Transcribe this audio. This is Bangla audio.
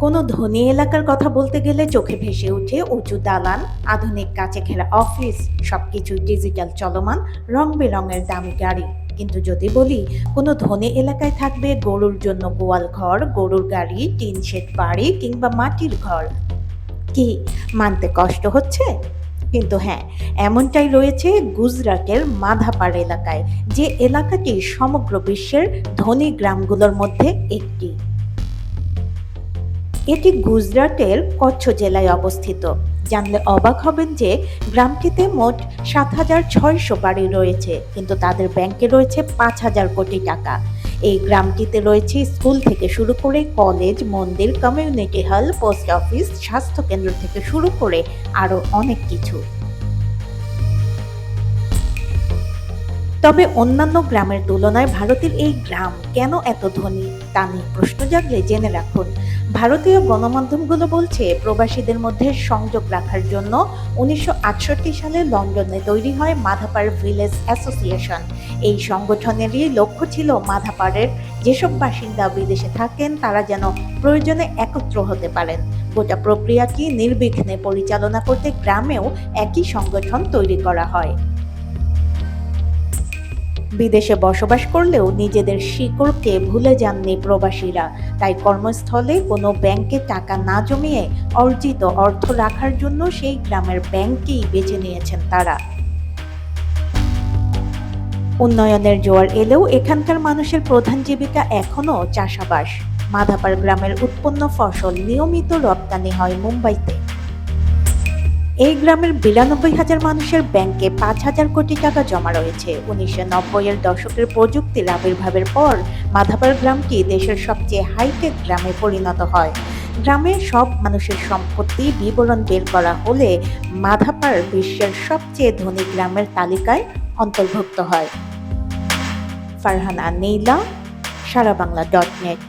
কোনো ধনী এলাকার কথা বলতে গেলে চোখে ভেসে ওঠে উঁচু দালান, আধুনিক কাছে ঘেরা অফিস, সবকিছু ডিজিটাল চলমান, রং বেরঙের দামি গাড়ি। কিন্তু যদি বলি, কোনো ধনী এলাকায় থাকবে গরুর জন্য গোয়াল ঘর, গরুর গাড়ি, টিন শেড বাড়ি কিংবা মাটির ঘর। কি মানতে কষ্ট হচ্ছে? কিন্তু হ্যাঁ এমনটাই রয়েছে গুজরাটের মাধাপাড় এলাকায়, যে এলাকাটি সমগ্র বিশ্বের ধনী গ্রামগুলোর মধ্যে একটি। এটি গুজরাটের কচ্ছ জেলায় অবস্থিত। জানলে অবাক হবেন যে গ্রামটিতে মোট সাত হাজার ছয়শো বাড়ি রয়েছে, কিন্তু তাদের ব্যাংকে রয়েছে পাঁচ হাজার কোটি টাকা। এই গ্রামটিতে রয়েছে স্কুল থেকে শুরু করে কলেজ, মন্দির, কমিউনিটি হল, পোস্ট অফিস স্বাস্থ্য কেন্দ্র থেকে শুরু করে আরও অনেক কিছু। তবে অন্যান্য গ্রামের তুলনায় ভারতের এই গ্রাম কেন এত ধনী, তা নিয়ে প্রশ্ন জাগলে জেনে রাখুন। ভারতীয় গণমাধ্যমগুলো বলছে, প্রবাসীদের মধ্যে সংযোগ রাখার জন্য উনিশশো আটষট্টি সালে লন্ডনে তৈরি হয় মাধাপাড় ভিলেজ অ্যাসোসিয়েশন। এই সংগঠনেরই লক্ষ্য ছিল মাধাপাড়ের যেসব বাসিন্দা বিদেশে থাকেন, তারা যেন প্রয়োজনে একত্র হতে পারেন। গোটা প্রক্রিয়াটি নির্বিঘ্নে পরিচালনা করতে গ্রামেও একই সংগঠন তৈরি করা হয়। বিদেশে বসবাস করলেও নিজেদের শিকড়কে ভুলে যাননি প্রবাসীরা। তাই কর্মস্থলে কোনো ব্যাংকে টাকা না জমিয়ে অর্জিত অর্থ রাখার জন্য সেই গ্রামের ব্যাংককেই বেছে নিয়েছেন তারা। উন্নয়নের জোয়ার এলেও এখানকার মানুষের প্রধান জীবিকা এখনও চাষাবাস। মাধাপাড় গ্রামের উৎপন্ন ফসল নিয়মিত রপ্তানি হয় মুম্বাইতে। এই গ্রামের বিরানব্বই হাজার মানুষের ব্যাংকে পাঁচ হাজার কোটি টাকা জমা রয়েছে। উনিশশো নব্বইয়ের দশকের প্রযুক্তির আবির্ভাবের পর মাধাপাড় গ্রামটি দেশের সবচেয়ে হাইটেক গ্রামে পরিণত হয়। গ্রামের সব মানুষের সম্পত্তি বিবরণ বের করা হলে মাধাপাড় বিশ্বের সবচেয়ে ধনী গ্রামের তালিকায় অন্তর্ভুক্ত হয়। Farhana Nila, Sara Bangla dot net